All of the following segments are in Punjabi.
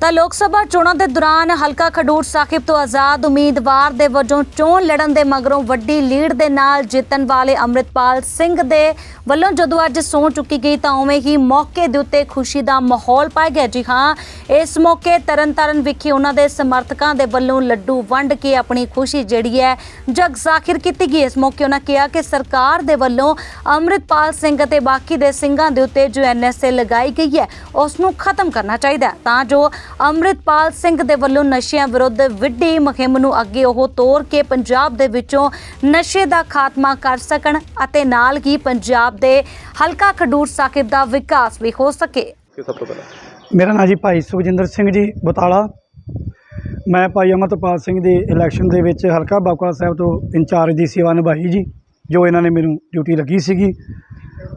ਤਾਂ ਲੋਕ ਸਭਾ ਚੋਣਾਂ ਦੇ ਦੌਰਾਨ ਹਲਕਾ ਖਡੂਰ ਸਾਹਿਬ ਤੋਂ ਆਜ਼ਾਦ ਉਮੀਦਵਾਰ ਦੇ ਵਜੋਂ ਚੋਣ ਲੜਨ ਦੇ ਮਗਰੋਂ ਵੱਡੀ ਲੀਡ ਦੇ ਨਾਲ ਜਿੱਤਣ ਵਾਲੇ ਅੰਮ੍ਰਿਤਪਾਲ ਸਿੰਘ ਦੇ ਵੱਲੋਂ ਜਦੋਂ ਅੱਜ ਸੌਂ ਚੁੱਕੀ ਗਈ ਤਾਂ ਉਵੇਂ ਹੀ ਮੌਕੇ ਦੇ ਉੱਤੇ ਖੁਸ਼ੀ ਦਾ ਮਾਹੌਲ ਪਾਇਆ ਗਿਆ। ਜੀ ਹਾਂ, ਇਸ ਮੌਕੇ ਤਰਨਤਾਰਨ ਵਿਖੇ ਉਹਨਾਂ ਦੇ ਸਮਰਥਕਾਂ ਦੇ ਵੱਲੋਂ ਲੱਡੂ ਵੰਡ ਕੇ ਆਪਣੀ ਖੁਸ਼ੀ ਜਿਹੜੀ ਹੈ ਜਗ ਜ਼ਾਹਿਰ ਕੀਤੀ ਗਈ। ਇਸ ਮੌਕੇ ਉਹਨਾਂ ਕਿਹਾ ਕਿ ਸਰਕਾਰ ਦੇ ਵੱਲੋਂ ਅੰਮ੍ਰਿਤਪਾਲ ਸਿੰਘ ਅਤੇ ਬਾਕੀ ਦੇ ਸਿੰਘਾਂ ਦੇ ਉੱਤੇ ਜੋ ਐਨਐਸਏ ਲਗਾਈ ਗਈ ਹੈ ਉਸ ਨੂੰ ਖਤਮ ਕਰਨਾ ਚਾਹੀਦਾ ਤਾਂ ਜੋ ਅੰਮ੍ਰਿਤਪਾਲ ਸਿੰਘ ਦੇ ਵੱਲੋਂ ਨਸ਼ਿਆਂ ਵਿਰੁੱਧ ਵਿੱਢੀ ਮੁਹਿੰਮ ਨੂੰ ਅੱਗੇ ਉਹ ਤੋਰ ਕੇ ਪੰਜਾਬ ਦੇ ਵਿੱਚੋਂ ਨਸ਼ੇ ਦਾ ਖਾਤਮਾ ਕਰ ਸਕਣ ਅਤੇ ਨਾਲ ਹੀ ਪੰਜਾਬ ਦੇ ਹਲਕਾ ਖਡੂਰ ਸਾਹਿਬ ਦਾ ਵਿਕਾਸ ਵੀ ਹੋ ਸਕੇ। ਕਿ ਸਭ ਤੋਂ ਪਹਿਲਾਂ? ਮੇਰਾ ਨਾਂ ਜੀ ਭਾਈ ਸੁਖਜਿੰਦਰ ਸਿੰਘ ਜੀ ਬਤਾਲਾ। ਮੈਂ ਭਾਈ ਅਮਰਤਪਾਲ ਸਿੰਘ ਦੇ ਇਲੈਕਸ਼ਨ ਦੇ ਵਿੱਚ ਹਲਕਾ ਬਾਕਲਾ ਸਾਹਿਬ ਤੋਂ ਇੰਚਾਰਜ ਦੀ ਸੇਵਾ ਨਿਭਾਈ ਜੀ ਜੋ ਇਹਨਾਂ ਨੇ ਮੈਨੂੰ ਡਿਊਟੀ ਲੱਗੀ ਸੀਗੀ।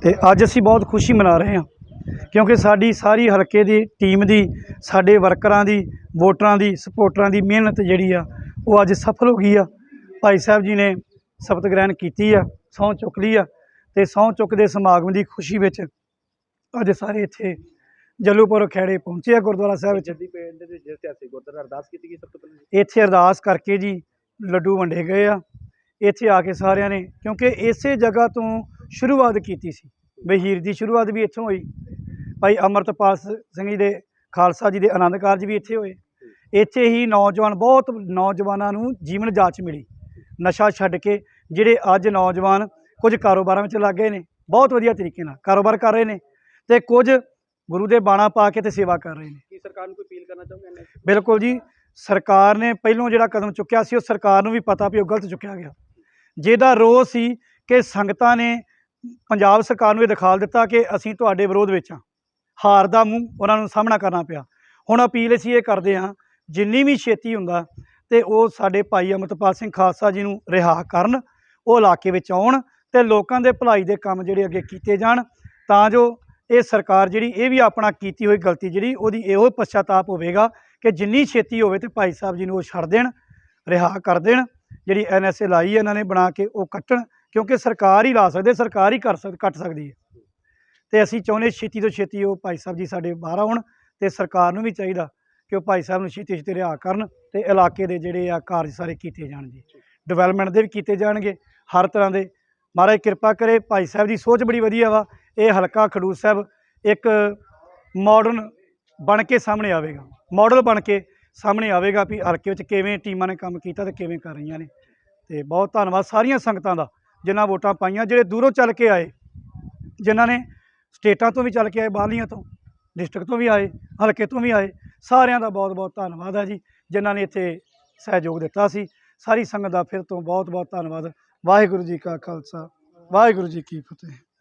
ਤੇ ਅੱਜ ਅਸੀਂ ਬਹੁਤ ਖੁਸ਼ੀ ਮਨਾ ਰਹੇ ਹਾਂ। ਕਿਉਂਕਿ ਸਾਡੀ ਸਾਰੀ ਹਲਕੇ ਦੀ ਟੀਮ ਦੀ ਸਾਡੇ ਵਰਕਰਾਂ ਦੀ ਵੋਟਰਾਂ ਦੀ ਸਪੋਰਟਰਾਂ ਦੀ ਮਿਹਨਤ ਜਿਹੜੀ ਆ ਉਹ ਅੱਜ ਸਫਲ ਹੋ ਗਈ ਆ। ਭਾਈ ਸਾਹਿਬ ਜੀ ਨੇ ਸ਼ਪਥ ਗ੍ਰਹਿਣ ਕੀਤੀ ਆ ਸਹੁੰ ਚੁੱਕ ਲਈ ਆ ਤੇ ਸਹੁੰ ਚੁੱਕ ਦੇ ਸਮਾਗਮ ਦੀ ਖੁਸ਼ੀ ਵਿੱਚ ਅੱਜ ਸਾਰੇ ਇੱਥੇ ਜੱਲੂਪੁਰ ਖੇੜੇ ਪਹੁੰਚੇ ਆ ਗੁਰਦੁਆਰਾ ਸਾਹਿਬ ਵਿੱਚ। ਜੱਦੀ ਪਿੰਡ ਦੇ ਵਿੱਚ ਇਤਿਹਾਸਿਕ ਗੁਰਦੁਆਰਾ ਅਰਦਾਸ ਕੀਤੀ ਗਈ ਸਭ ਤੋਂ ਪਹਿਲਾਂ। ਇੱਥੇ ਅਰਦਾਸ ਕਰਕੇ ਜੀ ਲੱਡੂ ਵੰਡੇ ਗਏ ਆ। ਇੱਥੇ ਆ ਕੇ ਸਾਰਿਆਂ ਨੇ ਕਿਉਂਕਿ ਇਸੇ ਜਗ੍ਹਾ ਤੋਂ ਸ਼ੁਰੂਆਤ ਕੀਤੀ ਸੀ। ਬਹੀਰ ਦੀ ਸ਼ੁਰੂਆਤ ਵੀ ਇੱਥੋਂ ਹੋਈ। ਭਾਈ ਅਮਰਤਪਾਲ ਸਿੰਘ ਜੀ ਦੇ ਖਾਲਸਾ ਜੀ ਦੇ ਆਨੰਦ ਕਾਰਜ ਵੀ ਇੱਥੇ ਹੋਏ। ਇੱਥੇ ਹੀ ਨੌਜਵਾਨ ਬਹੁਤ ਨੌਜਵਾਨਾਂ ਨੂੰ ਜੀਵਨ ਜਾਚ ਮਿਲੀ। ਨਸ਼ਾ ਛੱਡ ਕੇ ਜਿਹੜੇ ਅੱਜ ਨੌਜਵਾਨ ਕੁਝ ਕਾਰੋਬਾਰਾਂ ਵਿੱਚ ਲੱਗ ਗਏ ਨੇ ਬਹੁਤ ਵਧੀਆ ਤਰੀਕੇ ਨਾਲ ਕਾਰੋਬਾਰ ਕਰ ਰਹੇ ਨੇ ਤੇ ਕੁਝ ਗੁਰੂ ਦੇ ਬਾਣਾ ਪਾ ਕੇ ਤੇ ਸੇਵਾ ਕਰ ਰਹੇ ਨੇ। ਕੀ ਸਰਕਾਰ ਨੂੰ ਕੋਈ ਅਪੀਲ ਕਰਨਾ ਇਹਨੇ ਬਿਲਕੁਲ ਜੀ ਸਰਕਾਰ ਨੇ ਪਹਿਲੋਂ ਜਿਹੜਾ ਕਦਮ ਚੁੱਕਿਆ ਸੀ ਉਹ ਸਰਕਾਰ ਨੂੰ ਵੀ ਪਤਾ ਵੀ ਉਹ ਗਲਤ ਚੁੱਕਿਆ ਗਿਆ। ਜਿਹਦਾ ਰੋਸ ਸੀ ਕਿ ਸੰਗਤਾਂ ਨੇ ਪੰਜਾਬ ਸਰਕਾਰ ਨੂੰ ਇਹ ਦਿਖਾਲ ਦਿੱਤਾ ਕਿ ਅਸੀਂ ਤੁਹਾਡੇ ਵਿਰੋਧ ਵਿੱਚ ਹਾਂ। ਹਾਰ ਦਾ ਮੂੰਹ ਉਹਨਾਂ ਨੂੰ ਸਾਹਮਣਾ ਕਰਨਾ ਪਿਆ। ਹੁਣ ਅਪੀਲ ਅਸੀਂ ਇਹ ਕਰਦੇ ਹਾਂ, ਜਿੰਨੀ ਵੀ ਛੇਤੀ ਹੁੰਦਾ ਤੇ ਉਹ ਸਾਡੇ ਭਾਈ ਅਮਰਤਪਾਲ ਸਿੰਘ ਖਾਲਸਾ ਜੀ ਨੂੰ ਰਿਹਾ ਕਰਨ, ਉਹ ਇਲਾਕੇ ਵਿੱਚ ਆਉਣ ਤੇ ਲੋਕਾਂ ਦੇ ਭਲਾਈ ਦੇ ਕੰਮ ਜਿਹੜੇ ਅੱਗੇ ਕੀਤੇ ਜਾਣ, ਤਾਂ ਜੋ ਇਹ ਸਰਕਾਰ ਜਿਹੜੀ, ਇਹ ਵੀ ਆਪਣਾ ਕੀਤੀ ਹੋਈ ਗਲਤੀ ਜਿਹੜੀ, ਉਹਦੀ ਇਹੋ ਪਛਤਾਪ ਹੋਵੇਗਾ ਕਿ ਜਿੰਨੀ ਛੇਤੀ ਹੋਵੇ ਤੇ ਭਾਈ ਸਾਹਿਬ ਜੀ ਨੂੰ ਉਹ ਛੱਡ ਦੇਣ, ਰਿਹਾ ਕਰ ਦੇਣ, ਜਿਹੜੀ ਐਨਐਸਏ ਲਾਈ ਹੈ, ਇਹਨਾਂ ਨੇ ਬਣਾ ਕੇ ਉਹ ਕੱਟਣ, ਕਿਉਂਕਿ ਸਰਕਾਰ ਹੀ ਲਾ ਸਕਦੇ, ਸਰਕਾਰ ਹੀ ਕਰ ਸਕ, ਕੱਟ ਸਕਦੀ ਹੈ। ਤੇ ਅਸੀਂ ਚਾਹੁੰਦੇ ਛੇਤੀ ਤੋਂ ਛੇਤੀ ਉਹ ਭਾਈ ਸਾਹਿਬ ਜੀ ਸਾਡੇ ਬਾਹਰ ਆਉਣ ਤੇ ਸਰਕਾਰ ਨੂੰ ਵੀ ਚਾਹੀਦਾ ਕਿ ਉਹ ਭਾਈ ਸਾਹਿਬ ਨੂੰ ਛੇਤੀ ਛੇਤੀ ਰਿਹਾ ਕਰਨ ਤੇ ਇਲਾਕੇ ਦੇ ਜਿਹੜੇ ਆ ਕਾਰਜ ਸਾਰੇ ਕੀਤੇ ਜਾਣ ਜੀ। ਡਿਵੈਲਪਮੈਂਟ ਦੇ ਵੀ ਕੀਤੇ ਜਾਣਗੇ ਹਰ ਤਰ੍ਹਾਂ ਦੇ। ਮਹਾਰਾਜ ਕਿਰਪਾ ਕਰੇ ਭਾਈ ਸਾਹਿਬ ਦੀ ਸੋਚ ਬੜੀ ਵਧੀਆ ਵਾ। ਇਹ ਹਲਕਾ ਖਡੂਰ ਸਾਹਿਬ ਇੱਕ ਮਾਡਰਨ ਬਣ ਕੇ ਸਾਹਮਣੇ ਆਵੇਗਾ। ਮਾਡਲ ਬਣ ਕੇ ਸਾਹਮਣੇ ਆਵੇਗਾ ਵੀ ਹਲਕੇ ਵਿੱਚ ਕਿਵੇਂ ਟੀਮਾਂ ਨੇ ਕੰਮ ਕੀਤਾ ਤੇ ਕਿਵੇਂ ਕਰ ਰਹੀਆਂ ਨੇ। ਤੇ ਬਹੁਤ ਧੰਨਵਾਦ ਸਾਰੀਆਂ ਸੰਗਤਾਂ ਦਾ ਜਿਨ੍ਹਾਂ ਵੋਟਾਂ ਪਾਈਆਂ ਜਿਹੜੇ ਦੂਰੋਂ ਚੱਲ ਕੇ ਆਏ ਜਿਨ੍ਹਾਂ ਨੇ ਸਟੇਟਾਂ ਤੋਂ ਵੀ ਚੱਲ ਕੇ ਆਏ ਬਾਹਰਲੀਆਂ ਤੋਂ, ਡਿਸਟ੍ਰਿਕਟ ਤੋਂ ਵੀ ਆਏ, ਹਲਕੇ ਤੋਂ ਵੀ ਆਏ। ਸਾਰਿਆਂ ਦਾ ਬਹੁਤ ਬਹੁਤ ਧੰਨਵਾਦ ਹੈ ਜੀ, ਜਿਨ੍ਹਾਂ ਨੇ ਇੱਥੇ ਸਹਿਯੋਗ ਦਿੱਤਾ ਸੀ। ਸਾਰੀ ਸੰਗਤ ਦਾ ਫਿਰ ਤੋਂ ਬਹੁਤ ਬਹੁਤ ਧੰਨਵਾਦ। ਵਾਹਿਗੁਰੂ ਜੀ ਕਾ ਖਾਲਸਾ, ਵਾਹਿਗੁਰੂ ਜੀ ਕੀ ਫਤਿਹ।